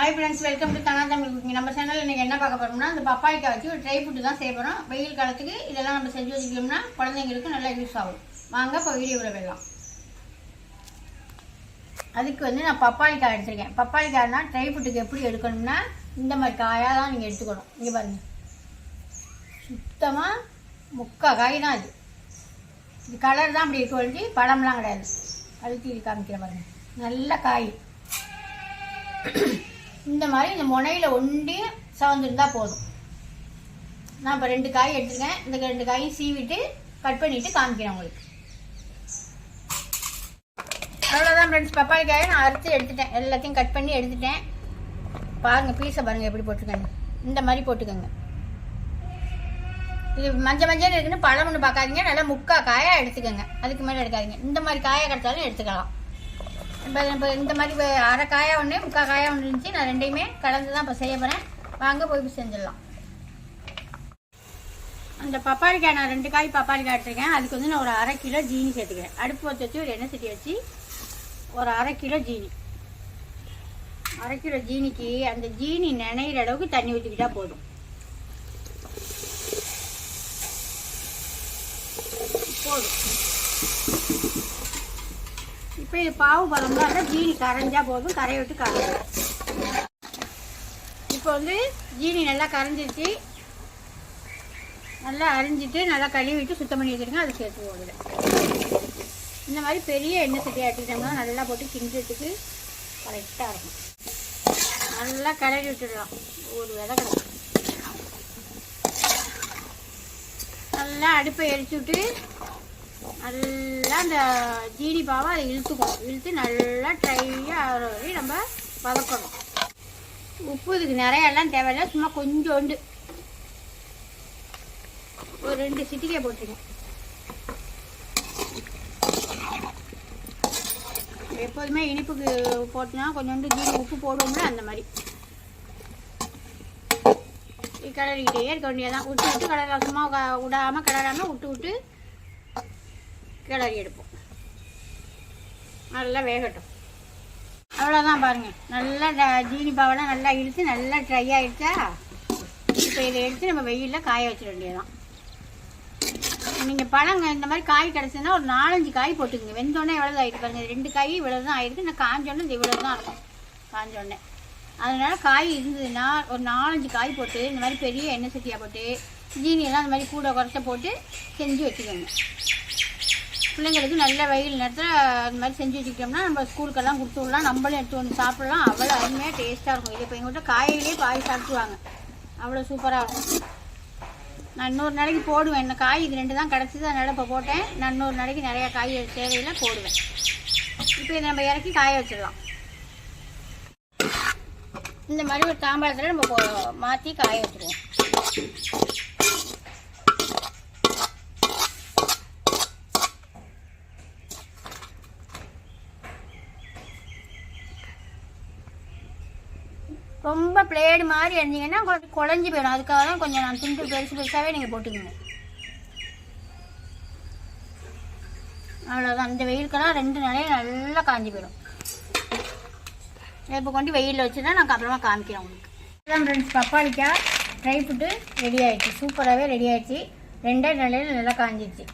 Hi friends welcome to Dhana Tamil cooking நம்ம சேனலில் இன்றைக்கி என்ன பார்க்க போகிறோம்னா அந்த பப்பாய்க்காய் வச்சு ஒரு ட்ரை ஃபுட்டு தான் செய்ய போகிறோம் வெயில் காலத்துக்கு இதெல்லாம் நம்ம செஞ்சு வச்சுக்கிட்டோம்னா குழந்தைங்களுக்கு நல்லா யூஸ் ஆகும். வாங்க இப்போ வீடியோ விடலாம் அதுக்கு வந்து நான் பப்பாய்க்காய் எடுத்திருக்கேன். பப்பாய்க்காய்னா ட்ரை ஃபுட்டுக்கு எப்படி எடுக்கணும்னா இந்த மாதிரி காயாக தான் நீங்கள் எடுத்துக்கணும். இங்கே பாருங்கள் சுத்தமாக முக்கால் காய் தான் அது. இது கலர் தான் அப்படி ஒழிஞ்சு பழம்லாம் கிடையாது. அழுத்தி காமிக்கிற பாருங்க. நல்ல காய். இந்த மாதிரி இந்த முனையில் ஒண்டி சவந்திருந்தா போதும். நான் இப்போ ரெண்டு காய் எடுத்துருக்கேன். இந்த ரெண்டு காயும் சீவிட்டு கட் பண்ணிவிட்டு காமிக்கிறேன் உங்களுக்கு. அவ்வளோதான் ஃப்ரெண்ட்ஸ் பப்பாளி காயை நான் அறுத்து எடுத்துட்டேன். எல்லாத்தையும் கட் பண்ணி எடுத்துட்டேன். பாருங்கள் பீஸை பாருங்கள் எப்படி போட்டிருக்கேன்னு இந்த மாதிரி போட்டுக்கோங்க. இது மஞ்சள் மஞ்சள் இருக்குன்னு பழம் ஒன்று பார்க்காதீங்க. நல்லா முக்கா காயாக எடுத்துக்கோங்க. அதுக்கு மேலே எடுக்காதீங்க. இந்த மாதிரி காயை கிடைச்சாலும் எடுத்துக்கலாம். இப்போ இப்போ இந்த மாதிரி அரை காயா ஒன்று முக்கால் காயா ஒன்று இருந்துச்சு. நான் ரெண்டையுமே கலந்து தான் இப்போ செய்ய போகிறேன் வாங்க போய் செஞ்சிடலாம். அந்த பப்பாளிக்காய் நான் ரெண்டு காய் பப்பாளிக்காய் எடுத்துருக்கேன். அதுக்கு வந்து நான் ஒரு அரை கிலோ ஜீனி சேர்த்துக்கிறேன். அடுப்பு வச்சு வச்சு ஒரு எண்ணெய் சட்டி வச்சு ஒரு அரை கிலோ ஜீனி. அரை கிலோ ஜீனிக்கு அந்த ஜீனி நினைகிற அளவுக்கு தண்ணி ஊற்றிக்கிட்டா போதும். இப்போ இது பாவு இருந்தால் ஜீனி கரைஞ்சா போதும். கரைய விட்டு கரையும் இப்போ வந்து ஜீனி நல்லா கரைஞ்சிருச்சு. நல்லா அரிஞ்சிட்டு நல்லா கழுவிட்டு சுத்தம் பண்ணி வச்சுருங்க அதை சேர்த்து போடுது இந்த மாதிரி பெரிய எண்ணெய் சட்டியை எடுத்துக்கிட்டோம்னா நல்லா போட்டு கிண்டுறதுக்கு கரெக்டாக இருக்கும். நல்லா கிளறி விட்டுடலாம். ஒரு விதை கிடக்கும் நல்லா அடுப்பை எரிச்சு விட்டு நல்லா அந்த ஜீனி பாவை அதை இழுத்துக்கும் இழுத்து நல்லா ட்ரையாக ஆகிற வரையும் நம்ம வதக்கணும். உப்பு இதுக்கு நிறைய எல்லாம் தேவையில்லை சும்மா கொஞ்சோண்டு. ஒரு ரெண்டு சிட்டிக்கை போட்டுருங்க எப்போதுமே இனிப்புக்கு போட்டோம்னா கொஞ்சோண்டு ஜீனி உப்பு போடுவோம்ல அந்த மாதிரி. கிளறிக்கிட்டே இருக்க வேண்டியதான் விட்டு விட்டு கிளறலாம். சும்மா விடாமல் விடாம விட்டு விட்டு கிளறி எடுப்போம். நல்லா வேகட்டும். அவ்வளோதான் பாருங்கள் நல்லா ஜீனி பாவெல்லாம் நல்லா இழுத்து நல்லா ட்ரை ஆகிடுச்சா இப்போ இதை எடுத்து நம்ம வெயிலில் காய வச்சிட வேண்டியதான் நீங்கள் பழங்க இந்த மாதிரி காய் கிடச்சுன்னா ஒரு நாலஞ்சு காய் போட்டுக்கோங்க. வெந்தோடனே எவ்வளோ ஆகிட்டு பாருங்க. ரெண்டு காய் இவ்வளோ தான் நான் காஞ்சோடனே இது இவ்வளோ தான் இருக்கும் காஞ்சோடனே. அதனால காய் இருந்ததுன்னா ஒரு நாலஞ்சு காய் போட்டு இந்த மாதிரி பெரிய எண்ணெய் சட்டியாக போட்டு ஜீனியெல்லாம் அந்த மாதிரி கூட குறைச்ச போட்டு செஞ்சு வச்சுக்கோங்க. பிள்ளைங்களுக்கு நல்ல வெயில் நேரத்தில் அந்த மாதிரி செஞ்சு வச்சுக்கிட்டோம்னா நம்ம ஸ்கூலுக்கெல்லாம் கொடுத்து விடலாம். நம்மளும் எடுத்து வந்து சாப்பிடலாம். அவ்வளோ அருமையாக டேஸ்ட்டாக இருக்கும். இது இப்போ எங்கள்கிட்ட காயிலே பாய் சாப்பிடுவாங்க அவ்வளோ சூப்பராக இருக்கும். நான் இன்னொரு நாளைக்கு போடுவேன். இந்த காய் இது ரெண்டு தான் கிடச்சிது. அதனால் இப்போ போட்டேன். நான் இன்னொரு நாளைக்கு நிறையா காய் தேவையில்லை போடுவேன். இப்போ இதை நம்ம இறக்கி காய வச்சிடலாம். இந்த மாதிரி ஒரு தாம்பாளத்தில் நம்ம மாற்றி காய வச்சுருவோம். ரொம்ப பிளேடு மாதிரி இருந்தீங்கன்னா கொஞ்சம் குழஞ்சி போயிடும். அதுக்காக தான் கொஞ்சம் நான் துண்டு பெருசு பெருசாகவே நீங்கள் போட்டுக்கோங்க. அவ்வளோதான் இந்த வெயிலுக்கெல்லாம் ரெண்டு நாளையும் நல்லா காஞ்சி போயிடும். இப்போ கொண்டு வெயிலில் வச்சுதான் நான் அப்புறமா காமிக்கிறேன் உங்களுக்கு. அதான் ஃப்ரெண்ட்ஸ் பப்பாளிக்காய் ட்ரை ஃபுட்டு ரெடி ஆகிடுச்சு சூப்பராகவே ரெடி ஆகிடுச்சு ரெண்டே நிலையில் நல்லா காஞ்சிடுச்சு.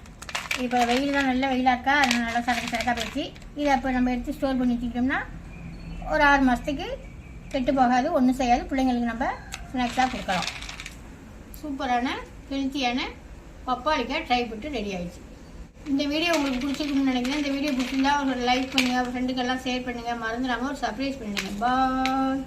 இப்போ வெயில் தான் நல்லா வெயிலாக இருக்கா? அதனால் நல்லா சரக்கு சரக்காக போயிடுச்சு. இதை அப்போ நம்ம எடுத்து ஸ்டோர் பண்ணி வச்சுக்கிட்டோம்னா ஒரு ஆறு மாதத்துக்கு கெட்டு போகாது ஒன்றும் செய்யாது. பிள்ளைங்களுக்கு நம்ம ஸ்நாக்ஸாக கொடுக்கலாம். சூப்பரான ஹெல்த்தியான பப்பாளிக்காய் ட்ரை பண்ணிட்டு ரெடி ஆகிடுச்சு இந்த வீடியோ உங்களுக்கு பிடிச்சிருக்குன்னு நினைக்கிறேன். இந்த வீடியோ பிடிச்சிருந்தா ஒரு லைக் பண்ணுங்கள் ஃப்ரெண்டுக்கெல்லாம் ஷேர் பண்ணுங்கள் மறந்துடாமல் ஒரு சர்ப்ரைஸ் பண்ணுங்கள் பாய்